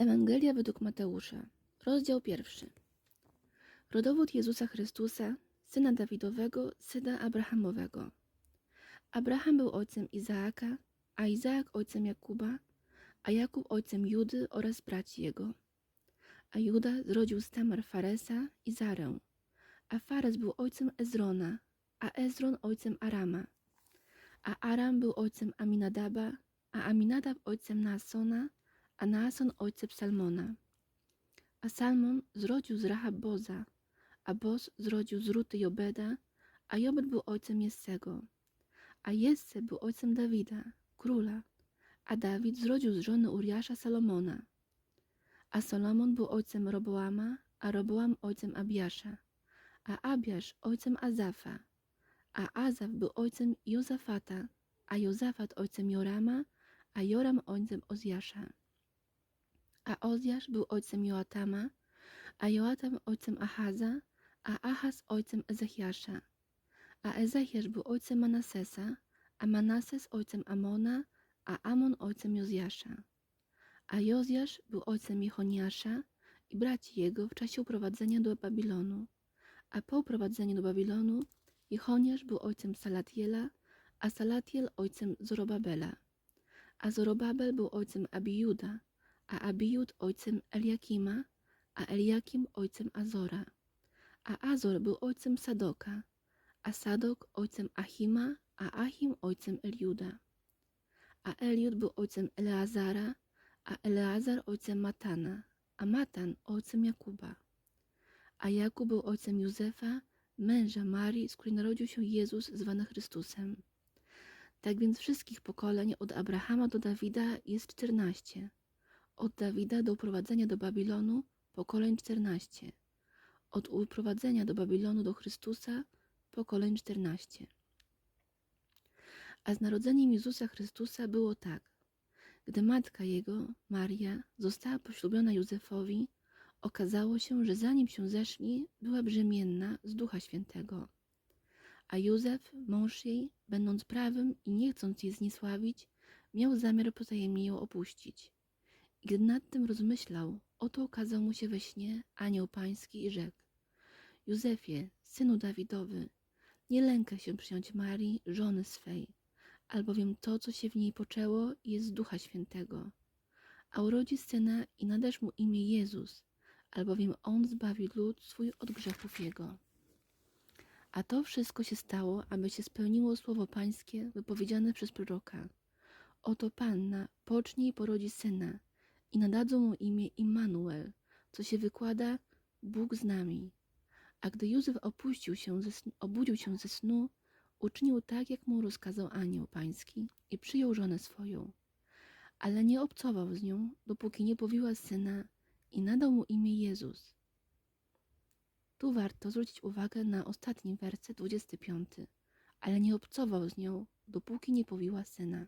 Ewangelia według Mateusza, rozdział pierwszy. Rodowód Jezusa Chrystusa, syna Dawidowego, syna Abrahamowego. Abraham był ojcem Izaaka, a Izaak ojcem Jakuba, a Jakub ojcem Judy oraz braci jego. A Juda zrodził z Tamar Faresa i Zarę, a Fares był ojcem Ezrona, a Ezron ojcem Arama, a Aram był ojcem Aminadaba, a Aminadab ojcem Naasona, a Naason ojcem Salmona. A Salmon zrodził z Rahab Boza, a Boz zrodził z Ruty Jobeda, a Jobed był ojcem Jessego. A Jesse był ojcem Dawida, króla, a Dawid zrodził z żony Uriasza Salomona. A Solomon był ojcem Roboama, a Roboam ojcem Abiasza, a Abiasz ojcem Azafa, a Azaf był ojcem Jozafata, a Jozafat ojcem Jorama, a Joram ojcem Ozjasza. A Ozjasz był ojcem Joatama, a Joatam ojcem Ahaza, a Ahaz ojcem Ezechiasza. A Ezechiasz był ojcem Manasesa, a Manases ojcem Amona, a Amon ojcem Jozjasza. A Jozjasz był ojcem Jechoniasza i braci jego w czasie uprowadzenia do Babilonu. A po uprowadzeniu do Babilonu Jechoniasz był ojcem Salatiela, a Salatiel ojcem Zorobabela. A Zorobabel był ojcem Abijuda, a Abijud ojcem Eliakima, a Eliakim ojcem Azora. A Azor był ojcem Sadoka, a Sadok ojcem Achima, a Achim ojcem Eliuda. A Eliud był ojcem Eleazara, a Eleazar ojcem Matana, a Matan ojcem Jakuba. A Jakub był ojcem Józefa, męża Marii, z której narodził się Jezus zwany Chrystusem. Tak więc wszystkich pokoleń od Abrahama do Dawida jest czternaście. Od Dawida do uprowadzenia do Babilonu pokoleń czternaście. Od uprowadzenia do Babilonu do Chrystusa pokoleń czternaście. A z narodzeniem Jezusa Chrystusa było tak. Gdy matka jego, Maria, została poślubiona Józefowi, okazało się, że zanim się zeszli, była brzemienna z Ducha Świętego. A Józef, mąż jej, będąc prawym i nie chcąc jej zniesławić, miał zamiar potajemnie ją opuścić. I gdy nad tym rozmyślał, oto okazał mu się we śnie anioł pański i rzekł: Józefie, synu Dawidowy, nie lękaj się przyjąć Marii, żony swej, albowiem to, co się w niej poczęło, jest z Ducha Świętego. A urodzi syna i nadasz mu imię Jezus, albowiem on zbawi lud swój od grzechów jego. A to wszystko się stało, aby się spełniło słowo pańskie wypowiedziane przez proroka. Oto panna pocznie i porodzi syna i nadadzą mu imię Immanuel, co się wykłada Bóg z nami. A gdy Józef opuścił się snu, obudził się ze snu, uczynił tak, jak mu rozkazał anioł pański i przyjął żonę swoją. Ale nie obcował z nią, dopóki nie powiła syna i nadał mu imię Jezus. Tu warto zwrócić uwagę na ostatni werset 25. Ale nie obcował z nią, dopóki nie powiła syna.